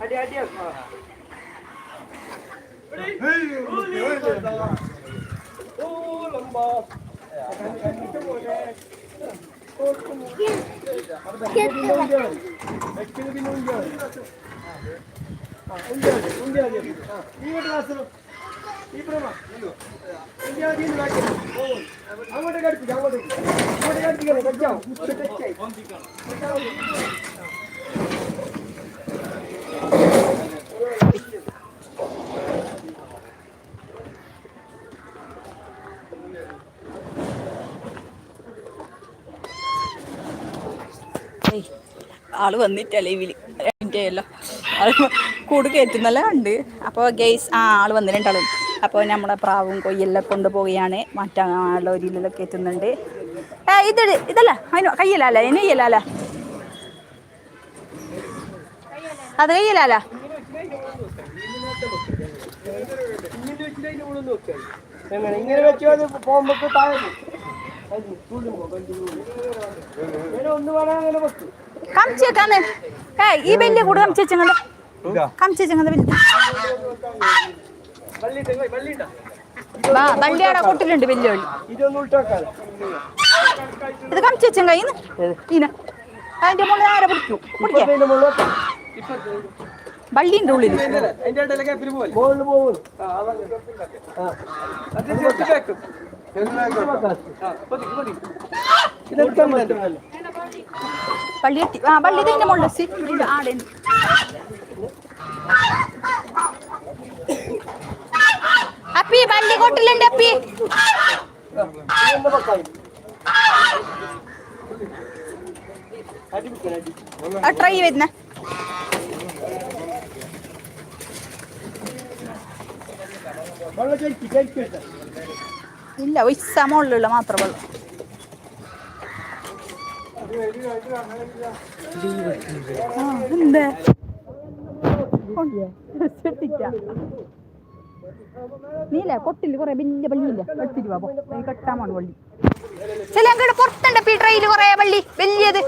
അടി അടി ഓ ലംബ അങ്ങോട്ട് കടിപ്പിക്കാം അങ്ങോട്ട് അങ്ങോട്ട് കടിപ്പിക്കാം കടിക്കാം തെറ്റായി ഏയ്, ആൾ വന്നിട്ട അല്ലോ ആൾ കൂട് കയറ്റുന്നല്ല ഉണ്ട് അപ്പോൾ ഗെയ്സ് ആ ആൾ വന്നിട്ടുണ്ടാവും അപ്പോൾ നമ്മളെ പ്രാവും കൊയ്യെല്ലാം കൊണ്ടുപോവുകയാണ്. മറ്റാ കയറ്റുന്നുണ്ട് ഏ ഇത് ഇതല്ല അതിന് കയ്യിലല്ല? അതിന് കയ്യിലല്ല? അത് കയ്യിലല്ല? എങ്ങനെ ഇങ്ങനെ വെച്ചു പോകുമ്പോ താഴെ പോകും. അത് തുള്ളുമ്പോ, കണ്ടു തുള്ളുമ്പോ. ഇങ്ങനെ ഒന്ന് വേണം അങ്ങനെ വെക്കും കമിച്ചേക്കാന്ന് ഏ ഈ വലിയ കൂട് കമിച്ചേച്ചങ്ങണ്ട് കമിച്ചേച്ചങ്ങണ്ട് വലിയ വള്ളിയിട്ട് വള്ളിയിട്ടാ വാ വള്ളിയാടെ കൊട്ടിലുണ്ട് വലിയ വള്ളി. ഇത് കമിച്ചേച്ചൻ കയ്യിന്ന്. ഈന അതിന്റെ മുകളിൽ ആരെ പിടിക്കും? പിടിക്കേ? വള്ളിന്റെ ഉള്ളിൽ അതിന്റെ ഇടയിലെ ഗ്യാപ്പിൽ പോകും വെക്കും ആ, പള്ളി ഇതിന്റെ മുകളിൽ സി ഇതിന്റെ ആടെ. അപ്പി പള്ളി കൊട്ടിലുണ്ട് അപ്പി ട്രൈ വരുന്ന വെള്ളം കഴിക്കും കഴിക്കട്ടെ ഇല്ല ഒയ്സ മുകളിലുള്ള മാത്രം വെള്ളം ആ, എന്ത്? നീല കൊട്ടിൽ കൊറേ വലിയ പള്ളിയില്ല എടുത്തിട്ട് വാ പോ. അതിന് കെട്ടാമാണ് പള്ളി ചില അങ്ങോട്ട് പുറത്തുണ്ട് ഈ ട്രെയിൽ കൊറേ പള്ളി വലിയത്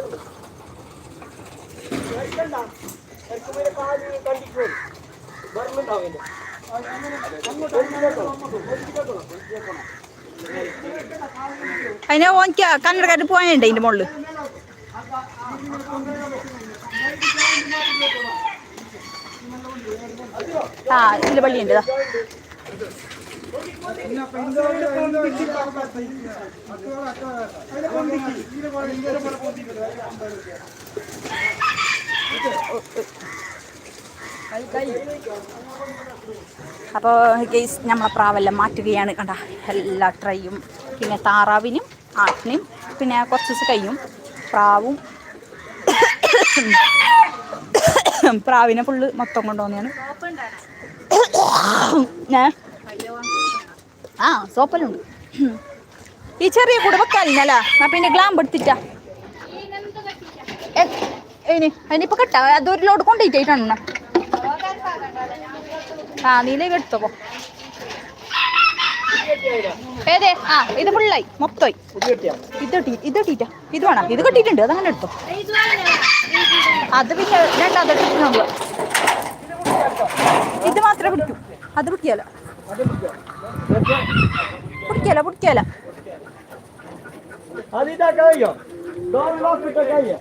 അതിനെ ഓനിക്ക് കന്നടക്കാട്ട് പോയാണ്ട് അതിന്റെ മുകളിൽ ആ ഇതിൽ പള്ളിയുണ്ട് ദാ. അപ്പോൾ ഗെയ്സ് നമ്മളെ പ്രാവെല്ലാം മാറ്റുകയാണ് കണ്ട. എല്ലാ ട്രൈയും പിന്നെ താറാവിനും ആട്ടിനും പിന്നെ കുറച്ച് ദിവസം കഴിയും. പ്രാവും പ്രാവിനെ ഫുള്ള് മൊത്തം കൊണ്ടുവന്നെയാണ് ഞാൻ ആ സോപ്പലുണ്ട്. ഈ ചെറിയ കൂടെ ഞാൻ പിന്നെ ഗ്ലാമ്പ് എടുത്തിട്ടാ. എ- ഇനി അതിനിപ്പോ കെട്ടാ. അതൊരു ലോഡ് കൊണ്ടുപോയിട്ടാണ് ആ നീലേക്ക് എടുത്തോ. ഏതേ? ആ ഇത് ഫുള്ളായി മൊത്തമായി. ഇത് ഇത് കെട്ടി ഇത് വേണം? ഇത് കിട്ടിയിട്ടുണ്ട്. അതങ്ങനെ എടുത്തോ. അത് പിന്നെ രണ്ടാമത്തെ ട്രിപ്പിനുള്ള ഇത് മാത്രമേ പിടിക്കൂ അത് പിടിക്കാല പിടിക്കാല പിടിക്കാല അത് ഇതാക്കാൻ കഴിയോ? ഡോർ ലോക്ക് ഇട്ടാ കഴിയോ?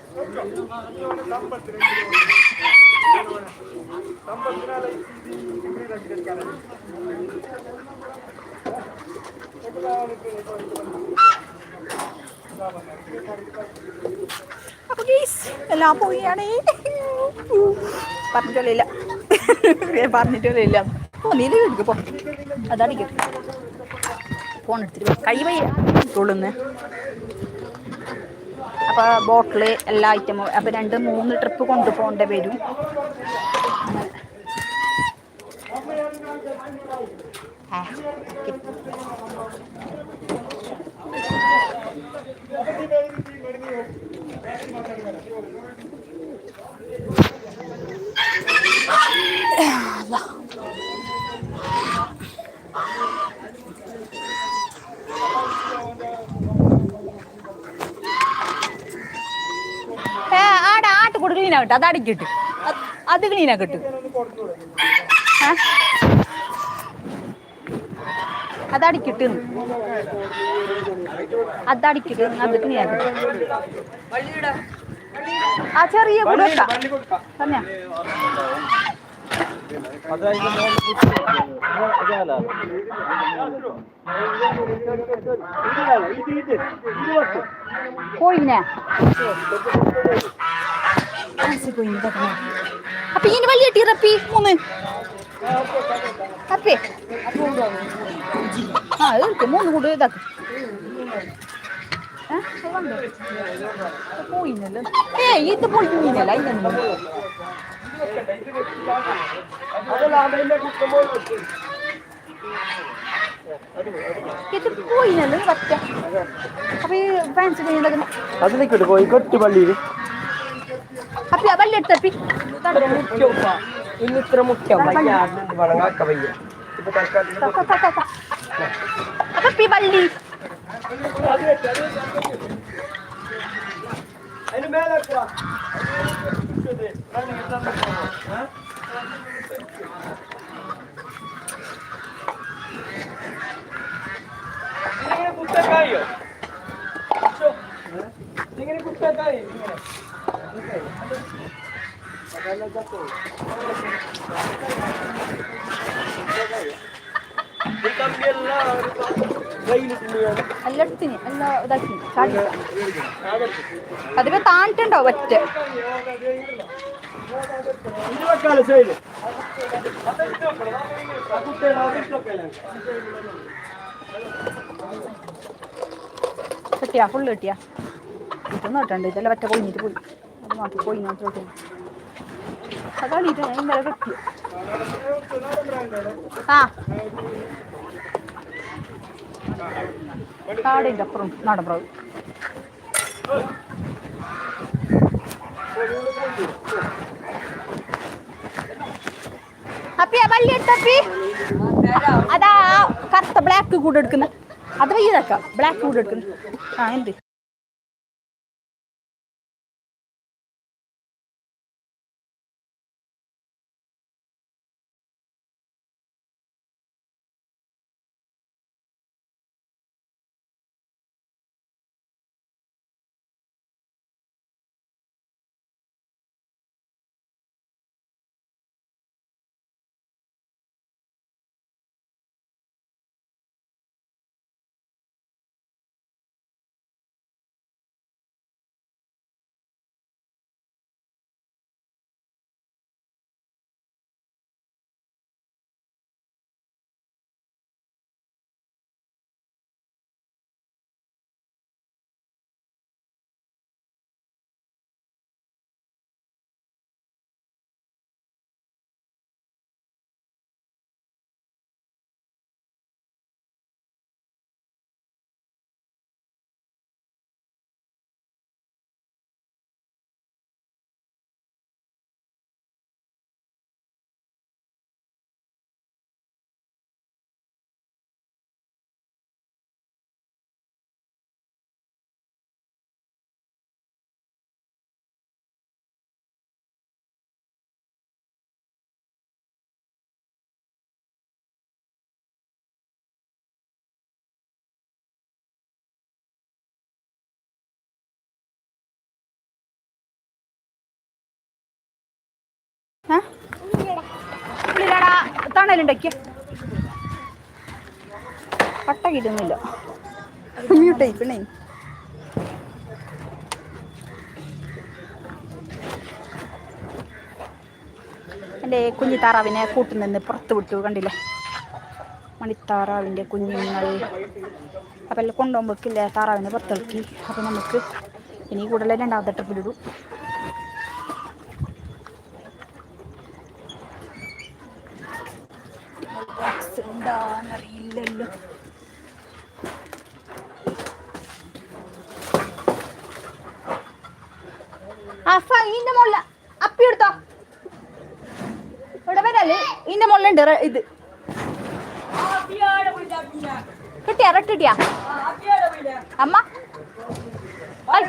അപ്പൊ ഗീസ് എല്ലാം പോവുകയാണ്. പറഞ്ഞിട്ടില്ല പറഞ്ഞിട്ടില്ല ഓ നീല എടുക്ക് പോ. അതടിക്കട്ടെ ഫോൺ എടുത്തിട്ട്. കൈ വയ്യ. തുള്ളുന്ന് അപ്പൊ ബോട്ടിൽ എല്ലാ ഐറ്റമും അപ്പൊ രണ്ട് മൂന്ന് ട്രിപ്പ് കൊണ്ടുപോകേണ്ടി വരും. ആ, ഓക്കേ. ഏ ക്ലീൻ ആകട്ടെ അത് അടിക്കിട്ട് അത് ക്ലീൻ ആക്കട്ട്? അത് അടിക്കിട്ട് അത് അടിക്കിട്ട് അത് ക്ലീൻ ആക്കട്ടെ ആ ചെറിയ കൂടെ തന്നെയാ. പോയിന് അപ്പൊ ഇനി വലിയ ടീറപ്പി മൂന്ന്. അപ്പേ ആ എടുക്ക് മൂന്ന് കൂടെ ഇതാക്ക്. പോയിനല്ലോ ഏ ഇത് പോയില്ല ഇതൊന്നും ഇത് പോയിനല്ലോ പറ്റ അപ്പൊ ഈ ഫാൻസി അതിലേക്കിട്ട് പോയി കൊട്ടി പള്ളിയിൽ അപ്പി ആ വള്ളി എടുത്തപ്പി ഇന്ന് ഇത്ര മുഖ്യം. വളങ്ങാക്ക വയ്യ ഇപ്പൊ തൽക്കാലം അപ്പി വള്ളി അതിന് മേലെ ഇങ്ങനെ കുത്തക്കായോ ഇങ്ങനെ കുത്തക്കായി ഇങ്ങനെ വെയിലിട്ടുള്ളതാണ് എല്ലാം ഇതാക്കി ചാടി. അതിപ്പോ താണിട്ടുണ്ടോ ഒറ്റ? കിട്ടിയാ ഫുള്ള് കിട്ടിയാ. ഇതൊന്നും കിട്ടണ്ട ഇതെല്ലാം ഒറ്റ കൊഴിഞ്ഞിട്ട് പോയി. അത് നോക്കി പോയി നോക്കി അതാണിട്ട് ഇന്നലെ കിട്ടി ആ കാടിന്റെ അപ്പുറം നാടൻ പ്രാവ് അപ്പിയ വള്ളി എടുത്തപ്പി അതാ കറുത്ത ബ്ലാക്ക് കൂടെ എടുക്കുന്ന. അത് വയ്യതാക്കാം. ബ്ലാക്ക് കൂടെ എടുക്കുന്ന. ആ എന്ത്? തണലുണ്ടാക്കിയ പട്ട കിട്ടുന്നില്ല മ്യൂട്ടായി പെണ്ണേ. എന്റെ കുഞ്ഞി താറാവിനെ കൂട്ടിൽ നിന്ന് പുറത്ത് വിട്ടു കണ്ടില്ലേ? മണിത്താറാവിന്റെ കുഞ്ഞുങ്ങൾ. അപ്പം എല്ലാം കൊണ്ടുപോകുമ്പോഴേക്കില്ലേ താറാവിനെ പുറത്തിറക്കി? അപ്പം നമുക്ക് ഇനി കൂടുതൽ രണ്ടാമത്തെ ട്രിപ്പിലിടും ബോക്സ് ഉണ്ടോന്നറിയില്ലല്ലോ ഇന്റെ മുള്ള അപ്പി എടുത്തോ. ഇവിടെ വരല്ലേ ഇന്റെ മുള്ളുണ്ട് ഇത്. കിട്ടിയാ റെട്ട് കിട്ടിയാ? അമ്മ. ഐ.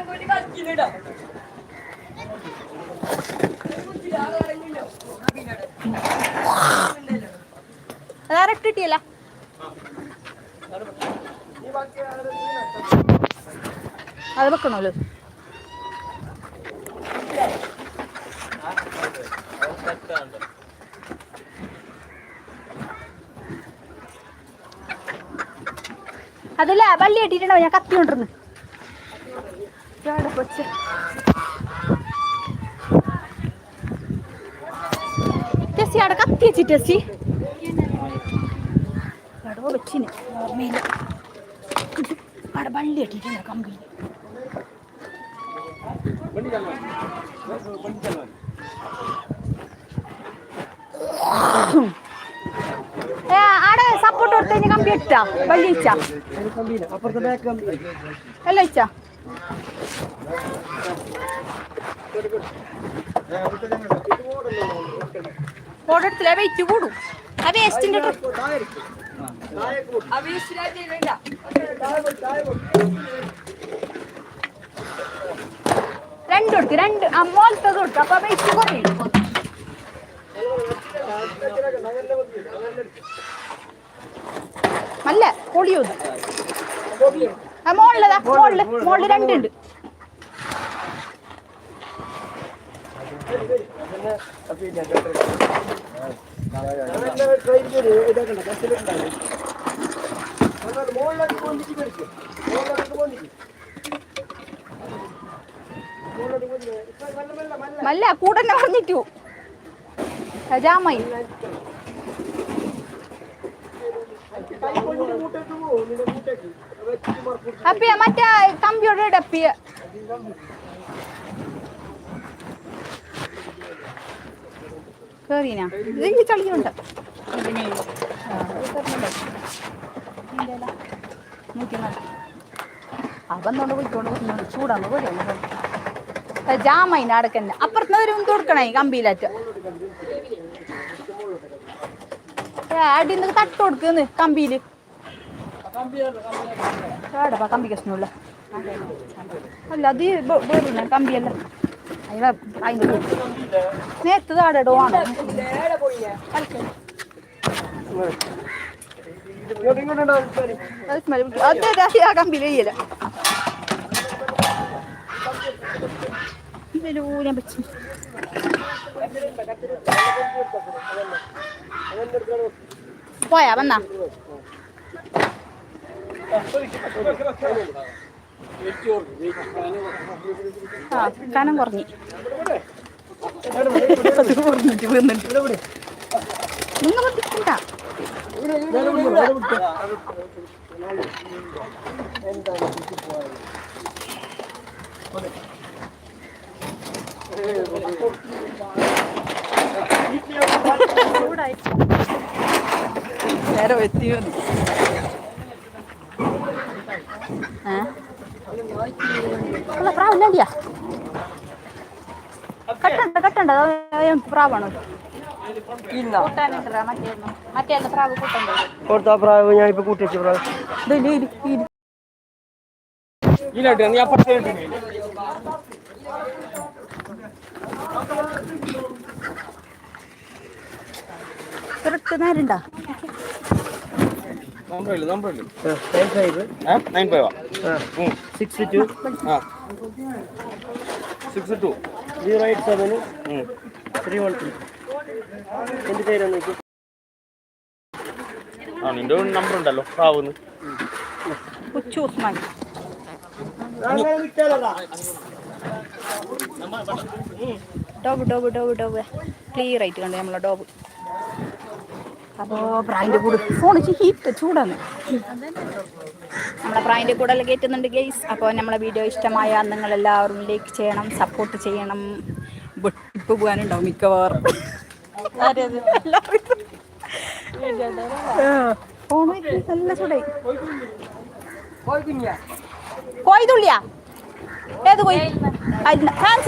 ഡയറക്റ്റ് കിട്ടിയല്ല അത് വെക്കണല്ലോ അതല്ല വള്ളി കെട്ടിട്ടുണ്ടാവും ഞാൻ കത്തി കൊണ്ടിരുന്നു കൊച്ച് ടെസ്സി അവിടെ കത്തി വെച്ചിട്ട് ടെസ്സി. വെച്ചിന് ഓർമ്മയില്ല അവിടെ വള്ളി കെട്ടിട്ടുണ്ട് കമ്പിയിൽ ആടെ സപ്പോർട്ട് കൊടുത്തു കഴിഞ്ഞാൽ കമ്പി ഇട്ടാ? വള്ളി കമ്പി അല്ല വെച്ചാ ഓടെടുത്തില്ല വെയിറ്റ് കൂടും. ആ വേസ്റ്റിന്റെ രണ്ട്. കൊടുക്ക് രണ്ട് കൊടുക്ക്. അപ്പൊ വെയിറ്റ് കുറയും. അല്ല പൊളിയോ ആ മോളിലതാ മോളിൽ മോളിൽ രണ്ടുണ്ട്. മല്ല കൂടന്നെ പറഞ്ഞിട്ടു. ജാമായി അപ്പിയ മറ്റേ കമ്പ്യൂട്ടർ ഡപ്പിയ കേറീനാ? ഇത് ചളിയുണ്ട്. അവന്നോണ്ട് പോയിക്കൊണ്ട് പോയിക്കൊണ്ട് ചൂടാന്ന് പോലെ ജാമൈന അടക്കന്നെ അപ്പുറത്തുനിന്ന് ഒരു കൊടുക്കണേ കമ്പിയിലാറ്റ് അടി തട്ട് കൊടുക്കുന്നു കമ്പിയിൽ. ഏടപ്പാ കമ്പി കഷ്ണമുള്ള. അല്ല അത് കമ്പിയല്ല? അത് ഞാൻ പോയാ വന്നാ. ആ കനം കുറഞ്ഞു. കുറഞ്ഞിട്ട് നേരെ എത്തി വന്നു. അല്ല പ്രാവില്ലണ്ടിയാ കട്ടണ്ട കട്ടണ്ട. അത് പ്രാവാണോ. പ്രാവ് കൊടുത്ത പ്രാവ് ഞാൻ ഇപ്പൊ പ്രാവ്. ഇത് ഇത് ഇത് ഇതിലായിട്ട് നീ അപ്പുറത്തെ correct നേരണ്ടാ? Nine five nine five six two ആ? Six two zero eight seven three one three എന്ത് പേരാണ് ആ നിന്റെ നമ്പർ ഉണ്ടല്ലോ. പ്രാവുന്ന് കൊച്ചു ഉസ്മാൻ. ഡോബ് ഡോബ് ഡോബ് ഡോബ്. ക്ലിയർ ആയിട്ട് കണ്ടു നമ്മളെ ഡോബ്? അപ്പോൾ പ്രായിന്റെ കൂടെ ഫോൺ ഹീറ്റ് ചൂടാണ് നമ്മളെ പ്രായിന്റെ കൂടെ എല്ലാം കയറ്റുന്നുണ്ട് ഗെയ്സ് അപ്പോൾ നമ്മളെ വീഡിയോ ഇഷ്ടമായ നിങ്ങൾ എല്ലാവരും ലൈക്ക് ചെയ്യണം സപ്പോർട്ട് ചെയ്യണം വെട്ടിപ്പ് പോകാനുണ്ടാവും മിക്കവാറും ഫോൺ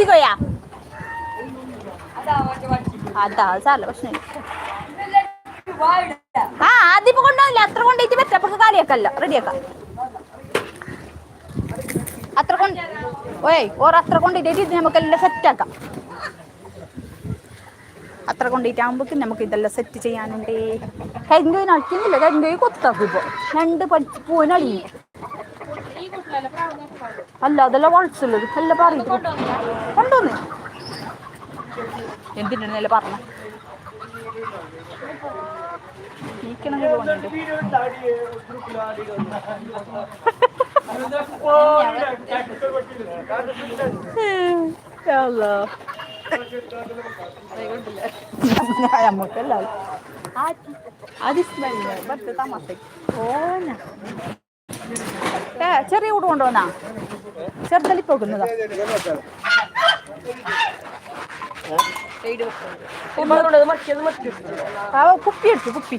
കോയാ അതാ സാറല്ല പ്രശ്നമില്ല ആ അതിപ്പോ കൊണ്ടുപോകില്ല. അത്ര കൊണ്ടേറ്റ് പറ്റും. അപ്പൊ കാലിയാക്കല്ല റെഡിയാക്കാം. അത്ര കൊണ്ട് ഓയ് ഓർ അത്ര കൊണ്ടുപോയിട്ട് നമുക്ക് എല്ലാം സെറ്റാക്കാം അത്ര കൊണ്ടിട്ടാകുമ്പോഴേക്ക് നമുക്ക് ഇതെല്ലാം സെറ്റ് ചെയ്യാനുണ്ട്. കരിങ്കോയിന് അടിക്കുന്നില്ല കരിങ്കോയി കൊത്താക്കും ഇപ്പോൾ രണ്ട് പഠിച്ച് പൂവിന് അളിയും അല്ല അതെല്ലാം വളച്ചുള്ളത്. എല്ലാം പറഞ്ഞിട്ട് കൊണ്ടുവന്ന്. എന്തിനാ പറഞ്ഞ? നീക്കണമെങ്കിൽ തോന്നുന്നുണ്ട് നമുക്കല്ല ചെറിയ കൂട് കൊണ്ടുവന്നാ? ചെറുതലി പോകുന്നതാ. കുപ്പി എടുത്തു കുപ്പി.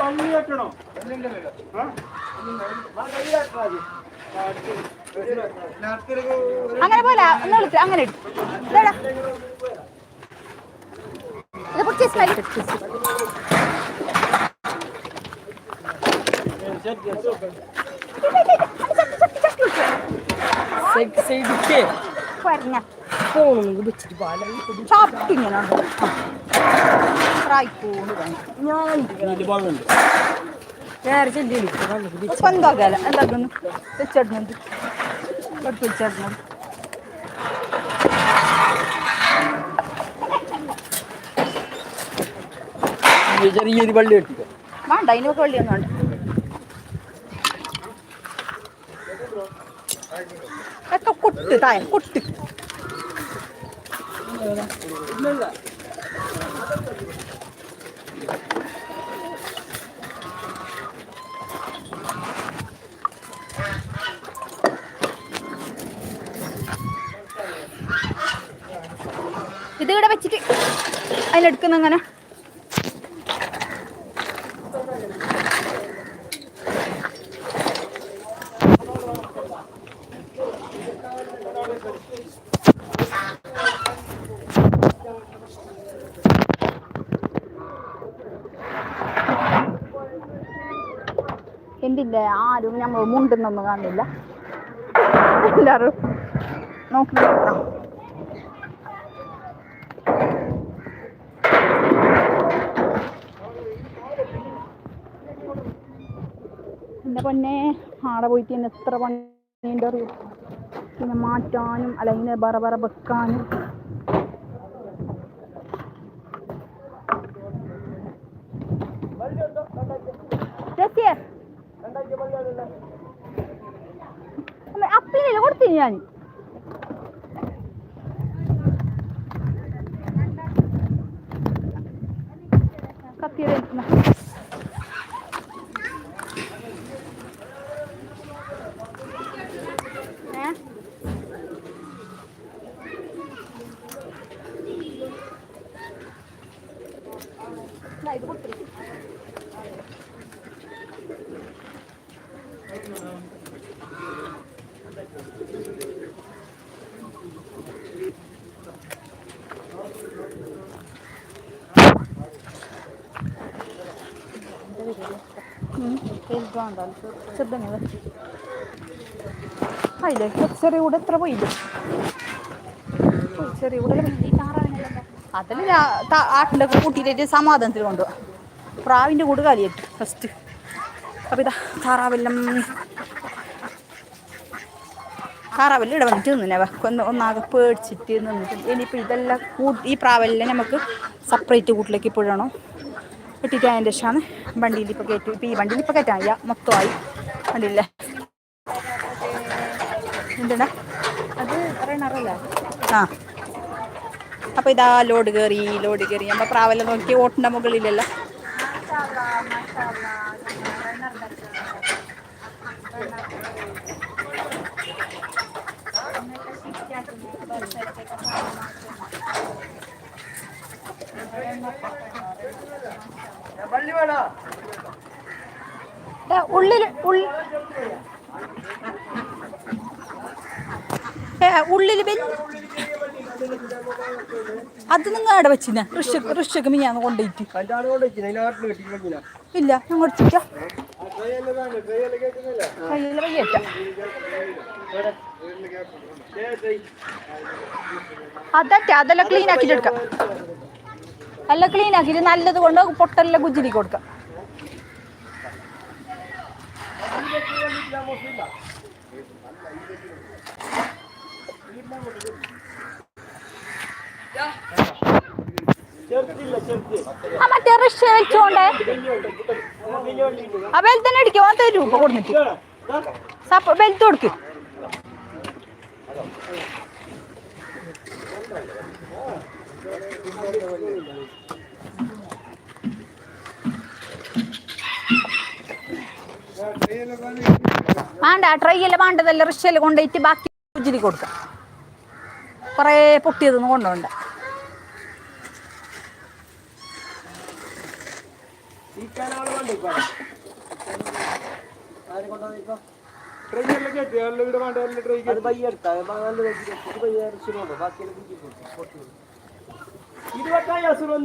ഗ്യാപ്പിൽ പിടിക്കോ അങ്ങനെ പോലെ ഒന്ന് വിളിച്ചു അങ്ങനെ ഇട്. ഇതെടാ. ഇത്. പിടിച്ച് സ്ലൈഡ് പറഞ്ഞ ചാപ്പിങ്ങനെ ഫ്രൈക്കൂണ് ഇപ്പൊ എന്താകാല എന്താക്കുന്നു വെച്ചിടുന്നുണ്ട് വെച്ചിടുന്നുണ്ട് ചെറിയൊരു പള്ളി കെട്ടിക്കോ വേണ്ട അതിനൊക്കെ വെള്ളിയൊന്നും വേണ്ട ഒക്കെ കൊട്ട് തായ കൊട്ട് ഇത് ഇവിടെ വെച്ചിട്ട് അതിലെടുക്കുന്ന അങ്ങനെ. എന്തില്ലേ? ആരും നമ്മൾ മുണ്ടുന്നൊന്നും കാണില്ല. എല്ലാരും നോക്കി നിൽക്കണം. എന്റെ പൊന്നെ ആടെ പോയിട്ട് തന്നെ എത്ര പണിയുണ്ട് അറിയൂ? പിന്നെ മാറ്റാനും അല്ലെങ്കിൽ ബറ ബറ വെക്കാനും. അപ്പിനില്ല കൊടുത്തിന് ഞാൻ കത്തിയത് എടുക്കുന്ന ഏ ഇല്ല, ഇത് കൊടുത്തില്ല ചെറുതന്നെ അതില്ലേ ചെറിയ കൂടെ എത്ര പോയില്ല ചെറിയ കൂടെ അതിൽ ആട്ടിലൊക്കെ ഒക്കെ കൂട്ടിയിട്ട് സമാധാനത്തിൽ കൊണ്ടുപോവാ പ്രാവിന്റെ കൂട് കാലിയേറ്റു ഫസ്റ്റ് അപ്പം ഇതാ താറാവെല്ലാം. താറാവെല്ലാം ഇവിടെ വന്നിട്ട് നിന്നേ ഒന്ന് ഒന്നാകെ പേടിച്ചിട്ട് നിന്നിട്ട്. ഇനിയിപ്പോൾ ഇതെല്ലാം കൂട്ടി ഈ പ്രാവെല്ലാം നമുക്ക് സെപ്പറേറ്റ് കൂട്ടിലേക്ക് ഇപ്പോഴാണോ? ഇട്ടിട്ട് അതിന്റെ ശേഷമാണ് വണ്ടിയിൽ ഇപ്പോൾ കയറ്റി ഇപ്പോൾ ഈ വണ്ടിയിൽ ഇപ്പോൾ കയറ്റാൻ വയ്യ മൊത്തമായി. വണ്ടിയില്ലേ എന്താണ് അത് റണ്ണറല്ലേ ആ. അപ്പോൾ ഇതാ ലോഡ് കയറി ലോഡ് കയറി. നമ്മൾ പ്രാവല നോക്കി ഓട്ടിന്റെ മുകളിലല്ല? പള്ളി വേണോ? ഉള്ളിൽ ഉള്ളിൽ അത് നിങ്ങൾ അവിടെ വെച്ചിന ഋഷക്ക് ഋഷക്ക് ഞാൻ കൊണ്ടുപോയിട്ട് ഇല്ല ഞാൻ കൊടുത്തിക്കാം അതെല്ലാം ക്ലീൻ ആക്കിട്ട് എടുക്കാം. എല്ലാം ക്ലീൻ ആക്കിയിട്ട് നല്ലത് കൊണ്ട് പൊട്ടെല്ലാം ഗുജിരി കൊടുക്കാം. ആ മറ്റേ വെച്ചോണ്ടേ ആ ബെൽത്തന്നെ തന്നെ അടിക്കും ആ തരൂ. കൊടുത്തിട്ട് ബെൽത്ത് കൊടുക്ക്. വേണ്ട ട്രൈയല്ല വേണ്ടതല്ല റിഷയിൽ കൊണ്ടുപോയിട്ട് ബാക്കി ഉജിരി കൊടുക്കാം. കുറേ പൊട്ടിയതൊന്നും കൊണ്ടുപോകണ്ട ഇരുപത്തായി അസുഖം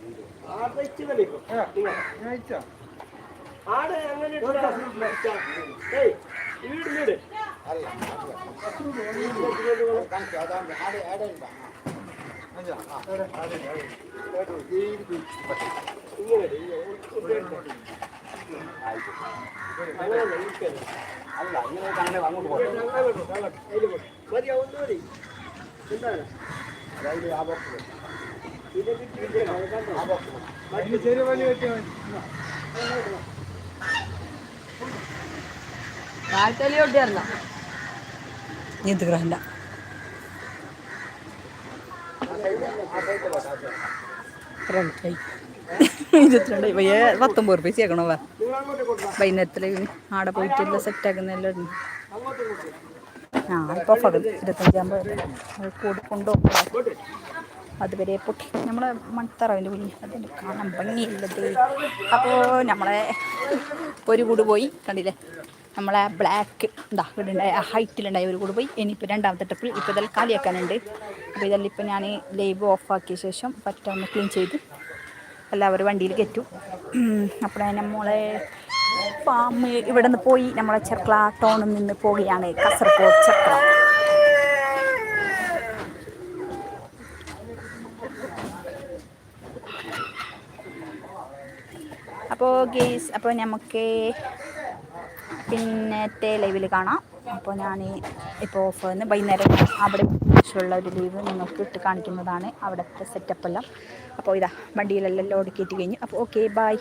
ആവും അല്ല ഇതാക്കുന്നത്? ആടെ അങ്ങനെ മതി വെച്ചാൽ പത്തൊമ്പത് റുപ്യ ചേക്കണോ വാ. വൈകുന്നേരത്തിൽ ആടെ പോയിട്ടെല്ലാം സെറ്റാക്കുന്നെല്ലാം ഉണ്ട് ആ ഇപ്പൊ ഇരുപത്തഞ്ചാകുമ്പോൾ കൂടി കൊണ്ടുപോകും. അതുവരെ പൊട്ടി. നമ്മളെ മൺത്തറവിന്റെ കുഞ്ഞ്. അതിന്റെ കാണാൻ ഭംഗിയില്ലത് അപ്പോൾ നമ്മളെ ഒരു കൂട് പോയി. കണ്ടില്ലേ? നമ്മളെ ബ്ലാക്ക് എന്താ ഇവിടുണ്ടായ ഹൈറ്റിലുണ്ടായ ഒരു കൂട് പോയി. ഇനിയിപ്പോൾ രണ്ടാമത്തെ ട്രിപ്പിൽ ഇപ്പോൾ ഇതെല്ലാം കാലിയാക്കാനുണ്ട് അപ്പോൾ ഇതെല്ലാം ഇപ്പോൾ ഞാൻ ലൈവ് ഓഫാക്കിയ ശേഷം പറ്റാവുന്ന ക്ലീൻ ചെയ്ത്. എല്ലാവരും വണ്ടിയിൽ കയറ്റും. അപ്പോൾ നമ്മളെ ഫാം ഇവിടെ നിന്ന് പോയി. നമ്മളെ ചെർക്കള ടൗണിൽ നിന്ന് പോവുകയാണ്. കാസർഗോഡ് ചെർക്കള. അപ്പോൾ ഗെയ്സ് അപ്പോൾ നമുക്ക് പിന്നത്തെ ലൈവിൽ കാണാം. അപ്പോൾ ഞാൻ ഇപ്പോൾ ഓഫ് വന്ന് വൈകുന്നേരം അവിടെ ഉള്ള ഒരു ലീവ് നിങ്ങൾക്ക് ഇട്ട് കാണിക്കുന്നതാണ് അവിടുത്തെ സെറ്റപ്പ് എല്ലാം. അപ്പോൾ ഇതാ വണ്ടിയിലെല്ലാം ലോഡ് കയറ്റി കഴിഞ്ഞു. അപ്പോൾ ഓക്കെ ബായ്